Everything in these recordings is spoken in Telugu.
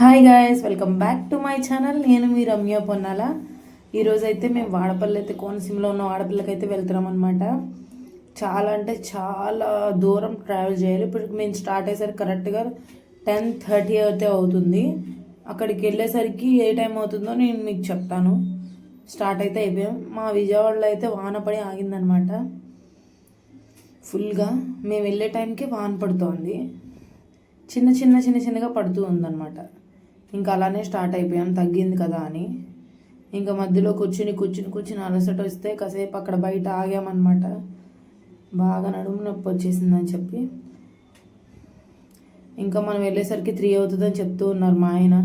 Hi guys welcome back to my channel నేను మీ రమ్య పొన్నాల. ఈరోజైతే అయితే మేము వాడపల్లి అయితే కోనసీమలో ఉన్న వాడపల్లికి అయితే వెళ్తున్నాం అనమాట చాలా అంటే చాలా దూరం ట్రావెల్ చేయాలి. ఇప్పుడు మేము స్టార్ట్ అయ్యేసరికి కరెక్ట్గా టెన్ థర్టీ అయితే అవుతుంది. అక్కడికి వెళ్ళేసరికి ఏ టైం అవుతుందో నేను మీకు చెప్తాను. స్టార్ట్ అయితే అయిపోయాం. మా విజయవాడలో అయితే వాన పడి ఆగిందనమాట ఫుల్గా మేము వెళ్ళే టైంకి వాన పడుతోంది. చిన్న చిన్న చిన్న చిన్నగా పడుతూ ఉందన్నమాట. ఇంకా అలానే స్టార్ట్ అయిపోయాం. తగ్గింది కదా అని. ఇంకా మధ్యలో కూర్చుని కూర్చుని కూర్చుని అలసట వస్తే కాసేపు అక్కడ బయట ఆగామన్నమాట. బాగా నడుము నొప్పి వచ్చేసిందని చెప్పి. ఇంకా మనం వెళ్ళేసరికి త్రీ అవుతుందని చెప్తూ ఉన్నారు మా ఆయన.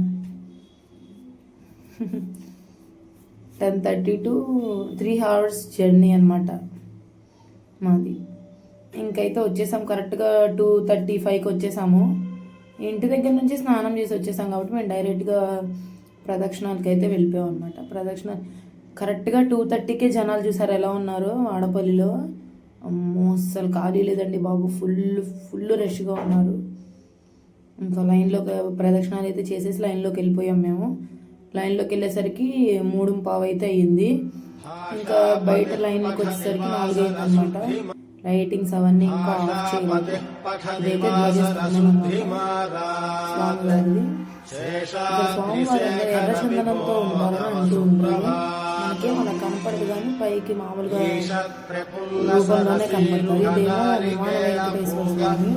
Ten thirty to three hours journey అనమాట మాది. ఇంకైతే వచ్చేసాం కరెక్ట్గా టూ థర్టీ ఫైవ్కి వచ్చేసాము. ఇంటి దగ్గర నుంచి స్నానం చేసి వచ్చేసాం కాబట్టి మేము డైరెక్ట్గా ప్రదక్షిణాలకి అయితే వెళ్ళిపోయాం అనమాట ప్రదక్షిణ కరెక్ట్గా టూ థర్టీకే జనాలు చూసారు ఎలా ఉన్నారో వాడపల్లిలో అమ్మో అస్సలు ఖాళీ లేదండి బాబు. ఫుల్ ఫుల్ రష్గా ఉన్నారు. ఇంకా లైన్లో ప్రదక్షిణాలు అయితే చేసేసి లైన్లోకి వెళ్ళిపోయాం మేము. లైన్లోకి వెళ్ళేసరికి మూడు పావు అయితే అయ్యింది. ఇంకా బయట లైన్లోకి వచ్చేసరికి నాలుగు అయింది అనమాట లైటింగ్స్ అవన్నీ ఇంకా ఆఫ్ చేయలేదు. ఇదైతే ధ్వజస్తంభం అన్నమాట స్వామివారిది. ఇక్కడ స్వామివారు అందరూ ఎర్రచందనంతో ఉంటారని అంటూ ఉంటారు మనకే మనకు కనపడదు కానీ పైకి మామూలుగా రూపంలోనే కనపడతారు ఇదేమో విమాన వెంకటేశ్వర స్వామి.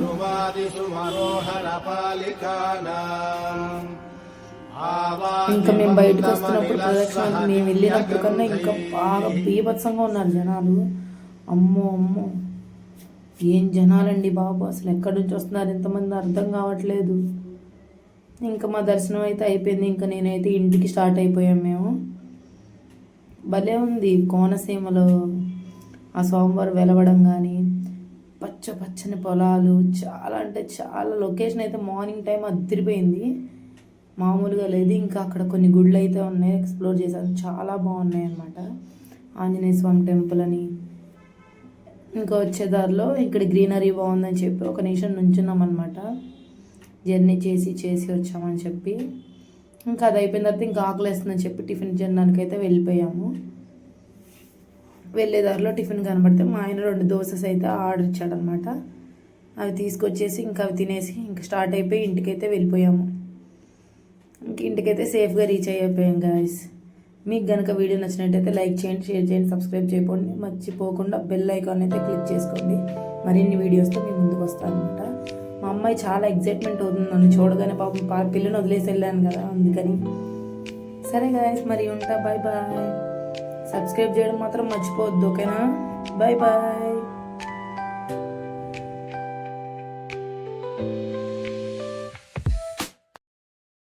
ఇంకా మేము బయటకు వస్తున్నప్పుడు ప్రదక్షిణ మేము వెళ్ళినప్పుడు కన్నా ఇంకా బాగా బీభత్సంగా ఉన్నారు జనాలు. అమ్మో అమ్మో. ఏం జనాలండి బాబు? అసలు ఎక్కడి నుంచి వస్తున్నారు? ఎంతమంది అర్థం కావట్లేదు. ఇంకా మా దర్శనం అయితే అయిపోయింది. ఇంకా నేనైతే ఇంటికి స్టార్ట్ అయిపోయాం మేము. భలే ఉంది కోనసీమలో. ఆ సోమవారం వెలవడం కానీ పచ్చ పచ్చని పొలాలు చాలా అంటే చాలా లొకేషన్ అయితే మార్నింగ్ టైం అదిరిపోయింది మామూలుగా లేదు. ఇంకా అక్కడ కొన్ని గుళ్ళు అయితే ఉన్నాయి. ఎక్స్ప్లోర్ చేశాను. చాలా బాగున్నాయి అన్నమాట ఆంజనేయ స్వామి టెంపుల్ అని. ఇంకా వచ్చే దారిలో ఇక్కడ గ్రీనరీ బాగుందని చెప్పి ఒక నిమిషం నుంచున్నాం అనమాట జర్నీ చేసి చేసి వచ్చామని చెప్పి. ఇంకా అది అయిపోయిన తర్వాత ఇంకా ఆకలేస్తుందని చెప్పి టిఫిన్ తినడానికి అయితే వెళ్ళిపోయాము. వెళ్ళే దారిలో టిఫిన్ కనబడితే మా ఆయన రెండు దోసెస్ అయితే ఆర్డర్ ఇచ్చాడనమాట అవి తీసుకొచ్చేసి ఇంకా అవి తినేసి ఇంకా స్టార్ట్ అయిపోయి ఇంటికైతే వెళ్ళిపోయాము. ఇంక ఇంటికైతే సేఫ్గా రీచ్ అయిపోయాం గాయస్ మీకు కనుక వీడియో నచ్చినట్టయితే లైక్ చేయండి షేర్ చేయండి సబ్స్క్రైబ్ చేయకండి. మర్చిపోకుండా బెల్ ఐకాన్ అయితే క్లిక్ చేసుకోండి. మరిన్ని వీడియోస్తో మీ ముందుకు వస్తానమాట మా అమ్మాయి చాలా ఎగ్జైట్మెంట్ అవుతుంది. నన్ను చూడగానే పాపం పా పిల్లని వదిలేసి వెళ్ళాను కదా అందుకని. సరే గాయస్ మరి ఉంటా. బాయ్ బాయ్ సబ్స్క్రైబ్ చేయడం మాత్రం మర్చిపోవద్దు ఓకేనా? Bye bye